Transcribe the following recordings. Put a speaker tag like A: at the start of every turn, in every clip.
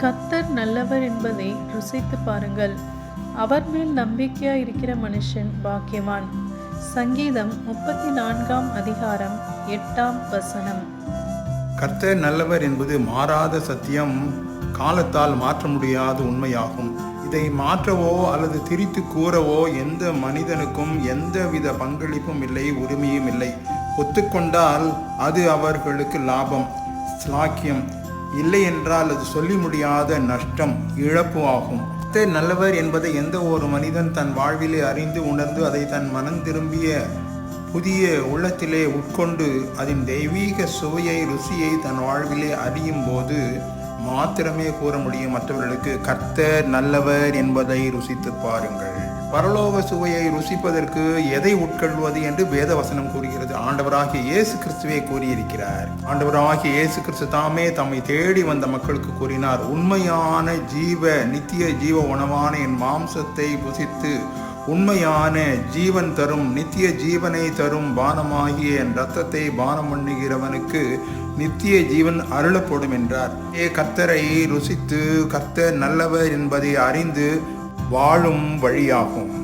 A: கத்தர் நல்லவர் என்பதை ருசித்து பாருங்கள். அவர் மேல் நம்பிக்கையாக இருக்கிற மனுஷன் பாக்கியவான். சங்கீதம் முப்பத்தி நான்காம் அதிகாரம் எட்டாம் வசனம்.
B: கர்த்தர் நல்லவர் என்பது மாறாத சத்தியம் காலத்தால் மாற்ற முடியாத உண்மையாகும். இதை மாற்றவோ அல்லது திரித்து கூறவோ எந்த மனிதனுக்கும் எந்தவித பங்களிப்பும் இல்லை உரிமையும் இல்லை. ஒத்துக்கொண்டால் அது அவர்களுக்கு லாபம் ஸ்லாக்கியம் இல்லை என்றால் அது சொல்லி முடியாத நஷ்டம் இழப்பு ஆகும். கர்த்தர் நல்லவர் என்பதை எந்த ஒரு மனிதன் தன் வாழ்விலே அறிந்து உணர்ந்து அதை தன் மனம் திரும்பிய புதிய உள்ளத்திலே உட்கொண்டு அதன் தெய்வீக சுவையை ருசியை தன் வாழ்விலே அறியும் போது மாத்திரமே கூற முடியும். மற்றவர்களுக்கு கர்த்தர் நல்லவர் என்பதை ருசித்து பாருங்கள். பரலோக சுவையை ருசிப்பதற்கு எதை உட்கொள்வது என்று வேத வசனம் கூறுகிறது. ஆண்டவராகிய இயேசு கிறிஸ்துவே கூறியிருக்கிறார். ஆண்டவராகிய இயேசு கிறிஸ்து தாமே தம்மை தேடி வந்த மக்களுக்கு கூறினார் உண்மையான ஜீவ நித்திய ஜீவ உணவான என் மாம்சத்தை புசித்து உண்மையான ஜீவன் தரும் நித்திய ஜீவனை தரும் பானமாகிய என் ரத்தத்தை பானம் பண்ணுகிறவனுக்கு நித்திய ஜீவன் அருளப்படும் என்றார். ஏ கர்த்தரை ருசித்து கர்த்தர் நல்லவர் என்பதை அறிந்து வாழும் வழியாகும்.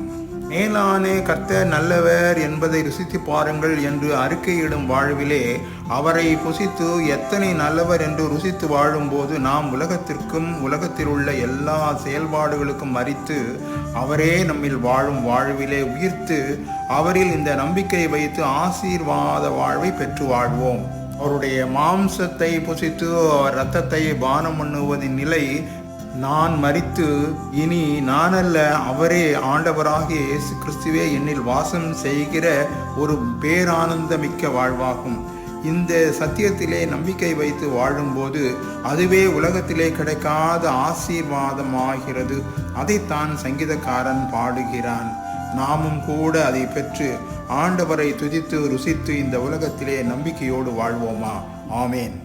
B: மேலானே கர்த்தர் நல்லவர் என்பதை ருசித்து பாருங்கள் என்று அறிக்கையிடும் வாழ்விலே அவரை புசித்து எத்தனை நல்லவர் என்று ருசித்து வாழும்போது நாம் உலகத்திற்கும் உலகத்தில் உள்ள எல்லா செயல்பாடுகளுக்கும் மறித்து அவரே நம்மில் வாழும் வாழ்விலே உயிர்த்து அவரில் இந்த நம்பிக்கையை வைத்து ஆசீர்வாத வாழ்வை பெற்று வாழ்வோம். அவருடைய மாம்சத்தை புசித்து அவர் இரத்தத்தை பானம் பண்ணுவதின் நிலை நான் மரித்து இனி நானல்ல அவரே ஆண்டவராகிய இயேசு கிறிஸ்துவே என்னில் வாசம் செய்கிற ஒரு பேரானந்தமிக்க வாழ்வாகும். இந்த சத்தியத்திலே நம்பிக்கை வைத்து வாழும்போது அதுவே உலகத்திலே கிடைக்காத ஆசீர்வாதமாகிறது. அதைத்தான் சங்கீதக்காரன் பாடுகிறான். நாமும் கூட அதை பெற்று ஆண்டவரை துதித்து ருசித்து இந்த உலகத்திலே நம்பிக்கையோடு வாழ்வோமா? ஆமேன்.